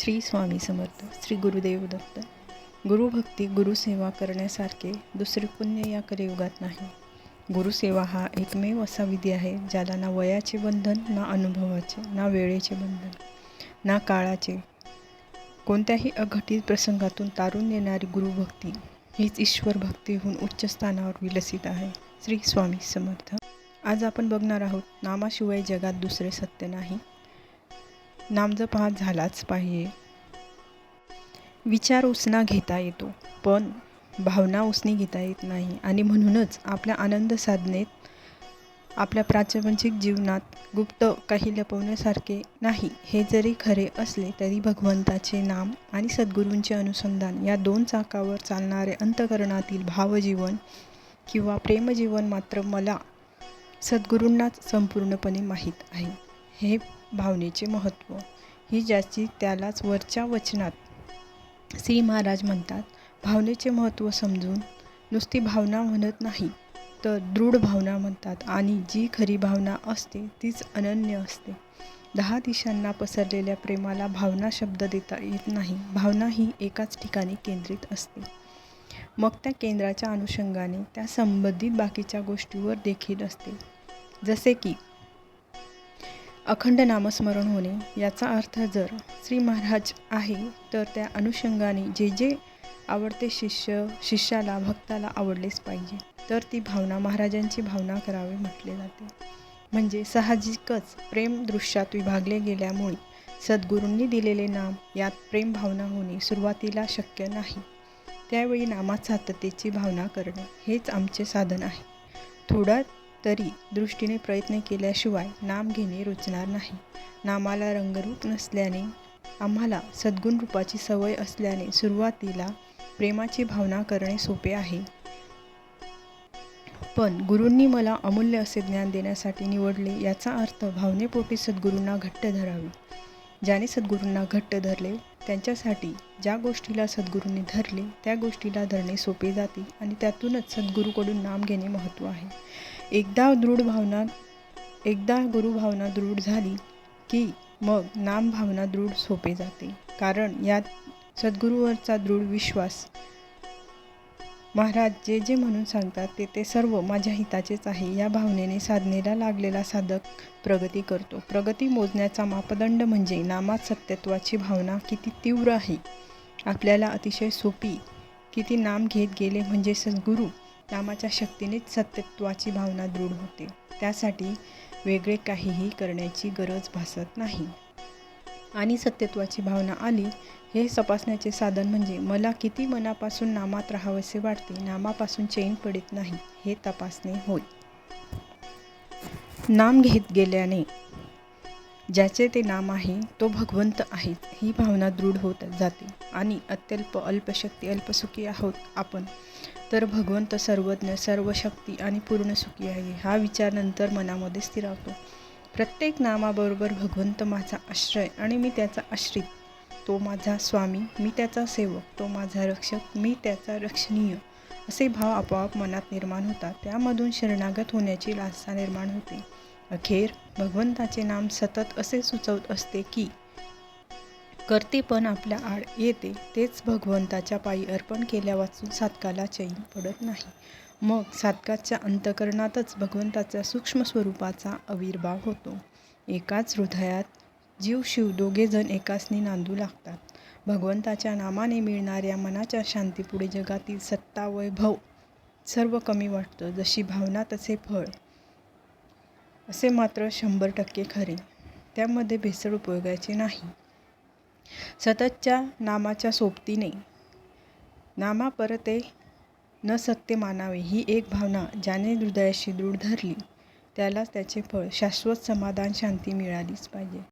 श्री स्वामी समर्थ श्री गुरुदेव दत्त. गुरुभक्ती गुरुसेवा करण्यासारखे दुसरे पुण्य या कलियुगात नाही. गुरुसेवा हा एकमेव असा विधी आहे ज्याला ना वयाचे बंधन ना अनुभवाचे ना वेळेचे बंधन ना काळाचे. कोणत्याही अघटित प्रसंगातून तारून येणारी गुरुभक्ती हीच ईश्वर भक्तीहून उच्च स्थानावर विलसित आहे. श्री स्वामी समर्थ. आज आपण बघणार आहोत नामाशिवाय जगात दुसरे सत्य नाही. नामजप हा झालाच पाहिजे. विचार उसना घेता येतो पण भावना उसनी घेता येत नाही. आणि म्हणूनच आपल्या आनंद साधनेत आपल्या प्राचवंचिक जीवनात गुप्त काही लपवण्यासारखे नाही. हे जरी खरे असले तरी भगवंताचे नाम आणि सद्गुरूंचे अनुसंधान या दोन चाकावर चालणारे अंतकरणातील भावजीवन किंवा प्रेमजीवन मात्र मला सद्गुरूंनाच संपूर्णपणे माहीत आहे. हे भावनेचे महत्त्व. ही ज्याची त्यालाच वरच्या वचनात श्री महाराज म्हणतात भावनेचे महत्त्व समजून नुसती भावना म्हणत नाही तर दृढ भावना म्हणतात आणि जी खरी भावना असते तीच अनन्य असते. दहा दिशांना पसरलेल्या प्रेमाला भावना शब्द देता येत नाही. भावना ही एकाच ठिकाणी केंद्रित असते. मग त्या केंद्राच्या अनुषंगाने त्या संबंधित बाकीच्या गोष्टीवर देखील असते. जसे की अखंड नामस्मरण होणे याचा अर्थ जर श्री महाराज आहे तर त्या अनुषंगाने जे जे आवडते शिष्य शिष्याला भक्ताला आवडलेच पाहिजे. तर ती भावना महाराजांची भावना करावी म्हटले जाते. म्हणजे साहजिकच प्रेम दृश्यात विभागले गेल्यामुळे सद्गुरूंनी दिलेले नाम यात प्रेम भावना होणे सुरुवातीला शक्य नाही. त्यावेळी नामात साततेची भावना करणे हेच आमचे साधन आहे. थोडा तरी दृष्टीने प्रयत्न केल्याशिवाय नाम घेणे रुचणार नाही. नामाला रंगरूप नसल्याने आम्हाला सद्गुण रूपाची सवय असल्याने सुरुवातीला प्रेमाची भावना करणे सोपे आहे. पण गुरूंनी मला अमूल्य असे ज्ञान देण्यासाठी निवडले याचा अर्थ भावनेपोटी सद्गुरूंना घट्ट धरावे. ज्याने सद्गुरूंना घट्ट धरले त्यांच्यासाठी ज्या गोष्टीला सद्गुरूंनी धरले त्या गोष्टीला धरणे सोपे जाते आणि त्यातूनच सद्गुरूकडून नाम घेणे महत्त्व आहे. एकदा दृढ भावना एकदा गुरुभावना दृढ झाली की मग नामभावना दृढ सोपे जाते. कारण यात सद्गुरूवरचा दृढ विश्वास. महाराज जे जे म्हणून सांगतात ते ते सर्व माझ्या हिताचेच आहे. या भावनेने साधनेला लागलेला साधक प्रगती करतो. प्रगती मोजण्याचा मापदंड म्हणजे नामात सत्यत्वाची भावना किती तीव्र आहे. आपल्याला अतिशय सोपी किती नाम घेत गेले म्हणजे सद्गुरू नामाच्या शक्तीनेच सत्यत्वाची भावना दृढ होते. त्यासाठी वेगळे काहीही करण्याची गरज भासत नाही. आणि सत्यत्वाची भावना आली हे तपासण्याचे साधन म्हणजे मला किती मनापासून नामात राहावेसे वाटते नामापासून चैन पडत नाही हे तपासणे होय. नाम घेत गेल्याने ज्याचे ते नाम आहे तो भगवंत आहे. ही भावना दृढ होत जाते. आणि अत्यल्प अल्पशक्ती अल्पसुखी आहोत आपण. तर भगवंत सर्वज्ञ सर्व शक्ती आणि पूर्ण सुखी आहे हा विचार नंतर मनामध्ये स्थिरावतो प्रत्येक नामाबरोबर भगवंत माझा आश्रय आणि मी त्याचा आश्रित. तो माझा स्वामी मी त्याचा सेवक तो माझा रक्षक मी त्याचा रक्षणीय. असे भाव आपोआप मनात निर्माण होतात. त्यामधून शरणागत होण्याची लालसा निर्माण होते. अखेर भगवंताचे नाम सतत असे सुचवत असते की करते पण आपल्या आड येते तेच भगवंताच्या पायी अर्पण केल्यावाचून सातकाला साधकाला चैन पडत नाही. मग साधकाच्या अंतकरणातच भगवंताच्या सूक्ष्म स्वरूपाचा आविर्भाव होतो. एकाच हृदयात जीव शिव दोघेजण एकासनी नांदू लागतात. भगवंताच्या नामाने मिळणाऱ्या मनाच्या शांतीपुढे जगातील सत्ता वैभव सर्व कमी वाटतं जशी भावना तसे फळ. असे मात्र शंभर टक्के खरे. त्यामध्ये भेसळ उपयोगाचे नाही. सततच्या नामाच्या सोबतीने. नामा परते न सत्य मानावे ही एक भावना ज्याने हृदयाशी दृढ धरली त्यालाच त्याचे फळ शाश्वत समाधान शांती मिळालीच पाहिजे.